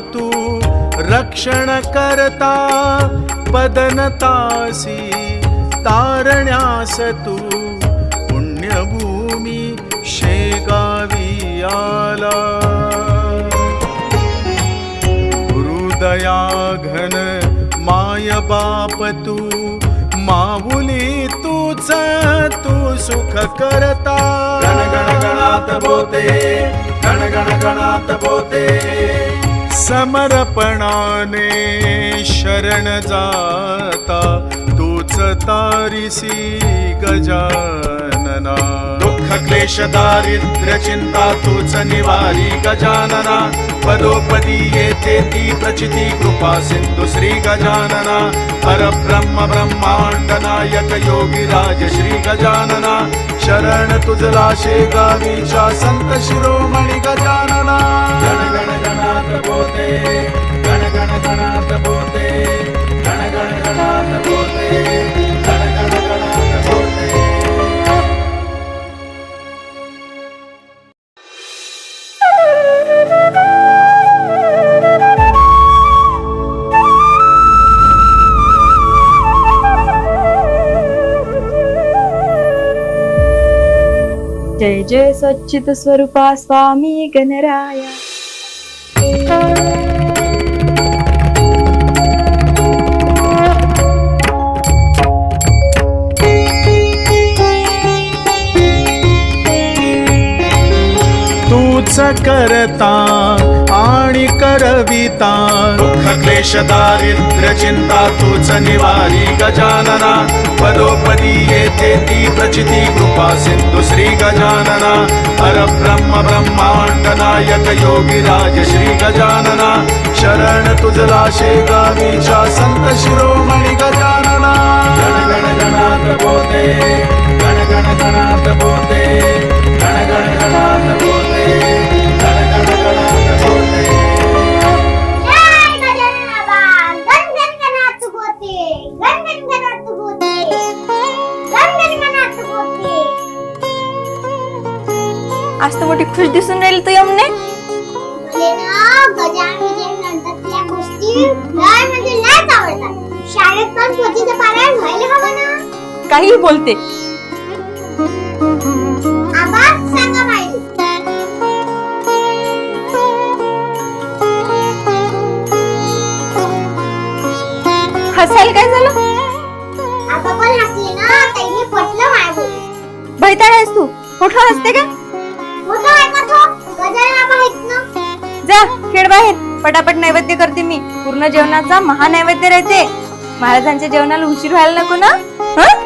तू रक्षण करता पदनतासी तारण्यास तू पुण्यभूमी शेगावी आला. हृदया घन माय बाप तू माऊली तूच तू सुख करता. गण गण गणात बोते गण गण गणात बोते. समर्पणाने शरण जाता तूच तारिसी गजानना. दुःख क्लेश दारिद्र्य चिंता तूच निवारी गजानना। पदोपदी येते ती प्रचिती कृपा सिंधु श्री गजानना। परब्रह्म ब्रह्मांड नायक योगी राज श्री गजानना। शरण तुझला शेगावीच्या संत शिरोमणी गजानना। गण गण गणात बोते गण गण गणात बोते गण गण गणात बोते जय सच्चित स्वरूपा स्वामी गणराया. तूच करता आणि करविता दुःख क्लेश दारिद्र्य चिंता तूच निवारी गजानना. पदोपदी येते ती प्रचिती कृपा सिंधू श्री गजानना. परब्रह्म ब्रह्मांड नायक योगी राज श्री गजानना. शरण तुझला शेगावीच्या संत शिरोमणी गजानना. गण गण गणात बोते गण गण गणात शाळेत पण पोथीचं पारायण व्हायला हवं ना? काही बोलते. आबा सांगा माहिती हसायला काय झालं? आबा पण हसले ना त्यांनी पटलं माय बोल भैताळ आहेस तू. कुठं हसते का? मोठं ऐकत गजानन आबा आहेत ना? जा खेळ बाहेर. पटापट नैवेद्य करते मी. पूर्ण जेवणाचा महानैवेद्य राहते. महाराजांच्या जेवणाला उशीर व्हायला नको ना हं?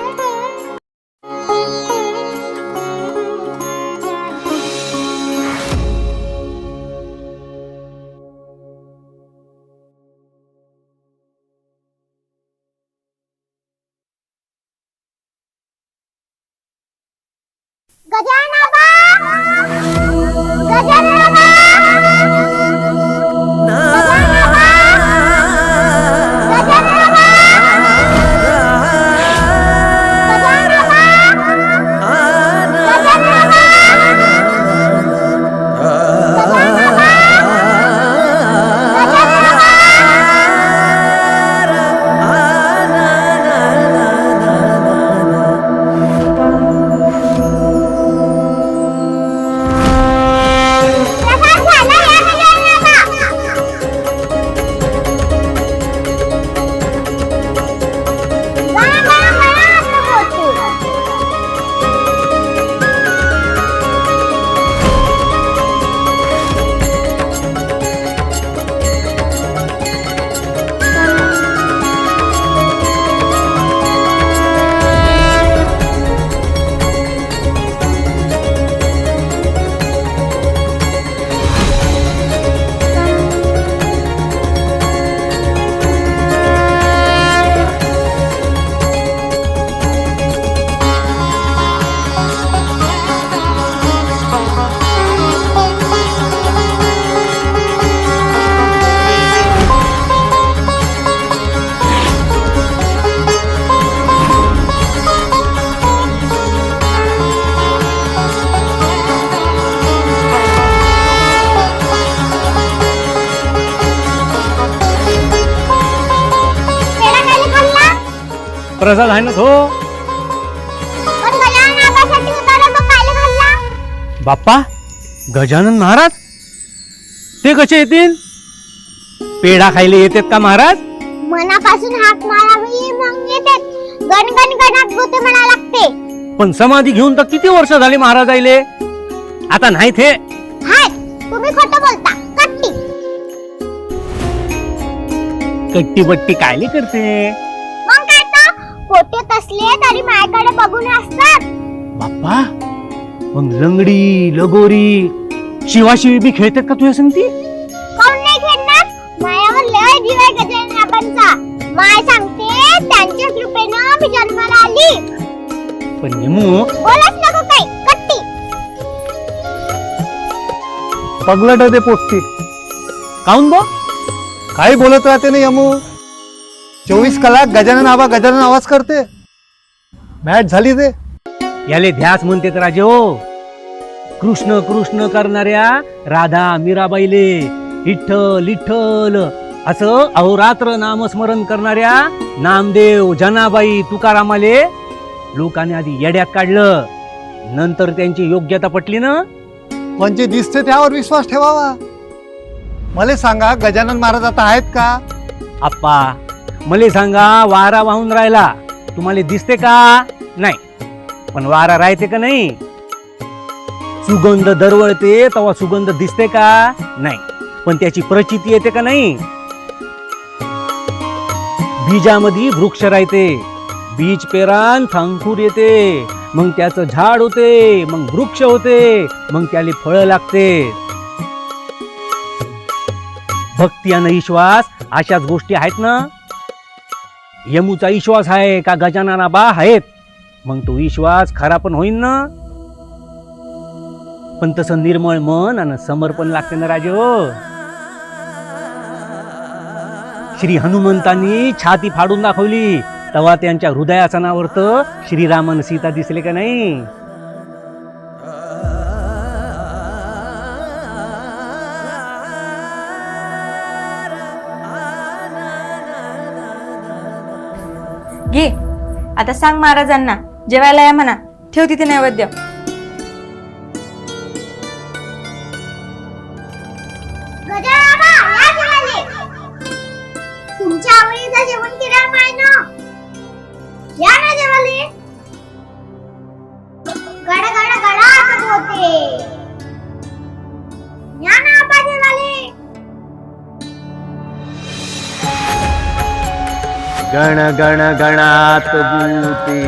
प्रसाद आहे ना? तो घालला बाप्पा गजानन महाराज? ते कसे येतील? पेढा खायला येतात का महाराज? मनापासून हाक मारावी मग गणात म्हणा लागते. पण समाधी घेऊन तर किती वर्ष झाली महाराज आले आता नाही ते हाय तुम्ही खोटं बोलता. कट्टी. कट्टी बट्टी कायले करते? पोटेत असले तरी माझ्याकडे बघून असतात. बाप्पा मग लंगडी लगोरी शिवाशिवी बी खेळतात का तुझ्या संगती? कोण नाही खेळणार? मायावर लय जीव आहे गजानन माय सांगते त्यांच्या कृपेनं मी जन्माला आली. पण नेमू बोलच नको काही कट्टी. पगलट ते पोटती काऊन बो? काही बोलत राहते ना यमू चोवीस कलाक गजानन आबा गजानन आवाज करते. मॅच झाली ते याले ध्यास म्हणते तर राजे हो. कृष्ण कृष्ण करणाऱ्या राधा मीराबाईले विठ्ठल विठ्ठल असं अहोरात्र नामस्मरण करणाऱ्या नामदेव जनाबाई तुकारामाले लोकांनी आधी येड्यात काढलं. नंतर त्यांची योग्यता पटली ना? पण जे दिसते त्यावर विश्वास ठेवावा. मला सांगा गजानन महाराज आता आहेत का? आप्पा मले सांगा वारा वाहून राहिला. तुम्हाला दिसते का? नाही. पण वारा राहते का नाही? सुगंध दरवळते तेव्हा सुगंध दिसते का? नाही. पण त्याची प्रचिती येते का नाही? बीजामध्ये वृक्ष राहते. बीज पेरान अंकुर येते. मग त्याचं झाड होते मग वृक्ष होते मग त्याला फळं लागते. भक्ती आणि विश्वास अशाच गोष्टी आहेत ना? यमूचा विश्वास आहे का गजानना बा आहेत? मग तो विश्वास खरा पण होईन ना? पण तसं निर्मळ मन आणि समर्पण लागते ना राजे हो. श्री हनुमंतांनी छाती फाडून दाखवली. तेव्हा त्यांच्या हृदयाचा नावर्त श्रीरामन सीता दिसले का नाही? घे आता सांग महाराजांना जेवायला या म्हणा. ठेव तिथे नैवेद्य. गण गण गणात भूते.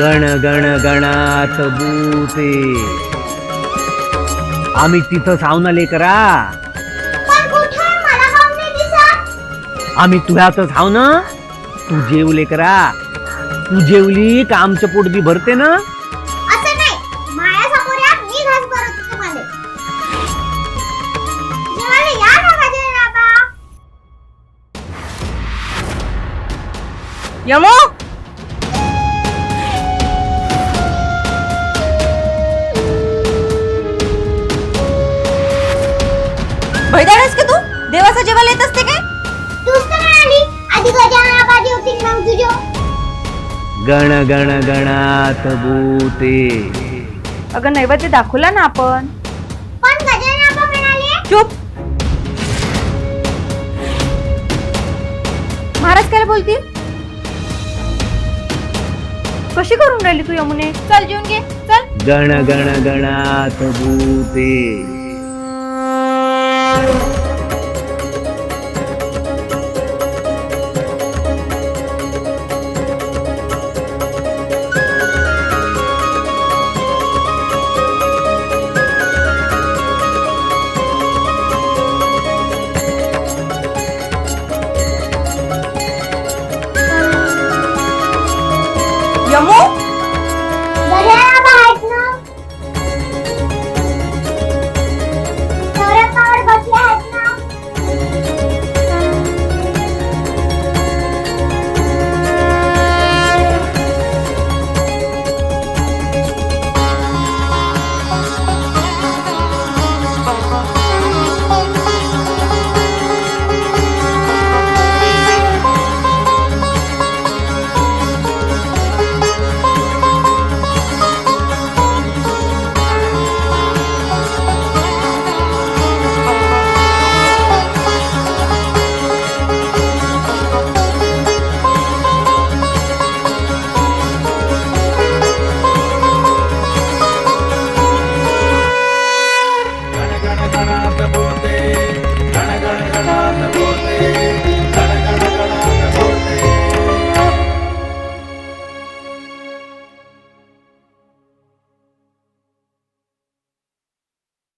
गण गण गणात भूते. आम्ही तिथं सावना लेकरा. आम्ही तुझ्यातच हाव ना? तू जेवले करा तू जेवली का आमचं पोट बी भरते ना? असं नाही. मायासमोर या मी घास भरत होते मला जेवायला या ना गजानन आबा यमो! भैदाडस का तू? देवाचा जेवायला येत असते काय? तूच तर नाही आली आधी गजानन आबा जेवतील मग तुझ्यो गण गण गणात भूते. अगं नैवेद्य दाखवला ना आपण. पण गजानन आबा म्हणाले चुप. महाराज काय बोलतील? कशी करून राहिली तू यमुने? चल जेवून घे. चल. गण गण गणात भूते.